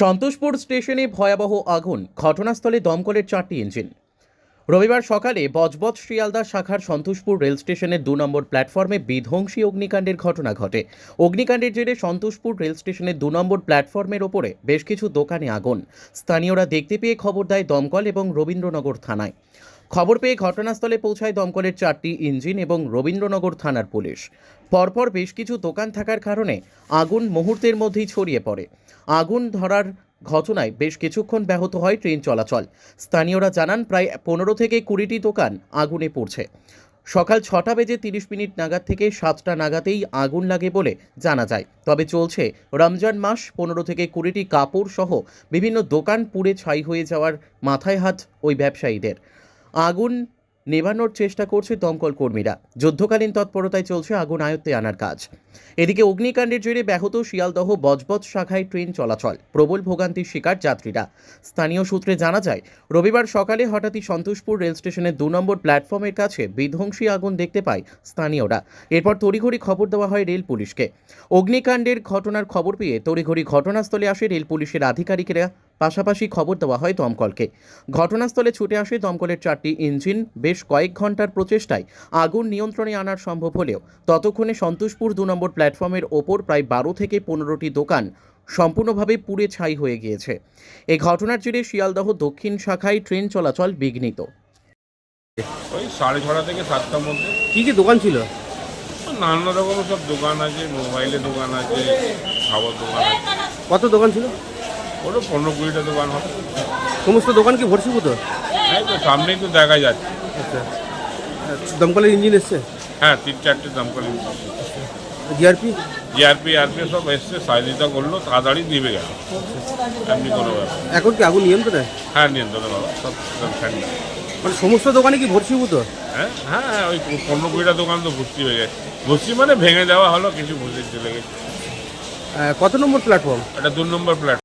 সন্তোষপুর স্টেশনে ভয়াবহ আগুন। ঘটনাস্থলে দমকলের চারটি ইঞ্জিন। রবিবার সকালে বজবজ শিয়ালদা শাখার সন্তোষপুর রেল স্টেশনের দু নম্বর প্ল্যাটফর্মে বিধ্বংসী অগ্নিকাণ্ডের ঘটনা ঘটে। অগ্নিকাণ্ডের জেরে সন্তোষপুর রেল স্টেশনের দু নম্বর প্ল্যাটফর্মের ওপরে বেশ কিছু দোকানে আগুন। স্থানীয়রা দেখতে পেয়ে খবর দেয় দমকল এবং রবীন্দ্রনগর থানায়। খবর পেয়ে ঘটনাস্থলে পৌঁছায় দমকলের চারটি ইঞ্জিন এবং রবীন্দ্রনগর থানার পুলিশ। পরপর বেশ কিছু দোকান থাকার কারণে আগুন মুহূর্তের মধ্যেই ছড়িয়ে পড়ে। আগুন ধরার ঘটনায় বেশ কিছুক্ষণ ব্যাহত হয় ট্রেন চলাচল। স্থানীয়রা জানান, প্রায় পনেরো থেকে কুড়িটি দোকান আগুনে পড়ছে। সকাল ছটা বেজে তিরিশ মিনিট নাগাদ থেকে সাতটা নাগাদেই আগুন লাগে বলে জানা যায়। তবে চলছে রমজান মাস, পনেরো থেকে কুড়িটি কাপড় সহ বিভিন্ন দোকান পুড়ে ছাই হয়ে যাওয়ার মাথায় হাত ওই ব্যবসায়ীদের। আগুন নেভানোর চেষ্টা করছে দমকল কর্মীরা। যুদ্ধকালীন তৎপরতায় চলছে আগুন আয়ত্তে আনার কাজ। এদিকে অগ্নিকাণ্ডের জেরে ব্যাহত শিয়ালদহ বজবজ শাখায় ট্রেন চলাচল, প্রবল ভোগান্তির শিকার যাত্রীরা। স্থানীয় সূত্রে জানা যায়, রবিবার সকালে হঠাৎই সন্তোষপুর রেল স্টেশনের দু নম্বর প্ল্যাটফর্মের কাছে বিধ্বংসী আগুন দেখতে পায় স্থানীয়রা। এরপর তড়িঘড়ি খবর দেওয়া হয় রেল পুলিশকে। অগ্নিকাণ্ডের ঘটনার খবর পেয়ে তড়িঘড়ি ঘটনাস্থলে আসে রেল পুলিশের আধিকারিকেরা পাশাপাশি খবর দেওয়া হয় দমকলকে। ঘটনাস্থলে ছুটে আসে দমকলের চারটি ইঞ্জিন। বেশ কয়েক ঘণ্টার প্রচেষ্টায় আগুন নিয়ন্ত্রণে আনার সম্ভব হলেও ততক্ষণে সন্তোষপুর দু নম্বর প্ল্যাটফর্মের ওপর প্রায় বারো থেকে পনেরোটি দোকান সম্পূর্ণভাবে পুড়ে ছাই হয়ে গিয়েছে। এই ঘটনার জেরে শিয়ালদহ দক্ষিণ শাখায় ট্রেন চলাচল বিঘ্নিত। ওই সাড়ে ছটা থেকে সাতটার মধ্যে। কি কি দোকান ছিল? নানা রকমের সব দোকান আছে মোবাইলের দোকান আছে খাবার দোকান আছে। কত দোকান ছিল? ওটা পনেরো কুড়িটা দোকান হবে। সমস্ত দোকান কি ভর্তিভূত এই তো সামনেই তো দেখা যাচ্ছে। আচ্ছা। দমকলের ইঞ্জিন এসছে? হ্যাঁ তিন চারটে দমকল জিআরপি? জিআরপি আরপি সব এসছে সহযোগিতা করল তাড়াতাড়ি দিবে গেল। এমনি কোনো ব্যাপার এখন কি আগুন নিয়ন্ত্রণে? হ্যাঁ নিয়ন্ত্রণে বাবা সব ঠান্ডা। মানে সমস্ত দোকানে কি ভর্তিভূত হ্যাঁ? হ্যাঁ হ্যাঁ, ওই পনেরো কুড়িটা দোকান তো ভর্তি হয়ে গেছে। ভর্তি মানে ভেঙে দেওয়া হলো কিছু ভর্তি চলে গেছে। কত নম্বর প্ল্যাটফর্ম এটা দু নম্বর প্ল্যাট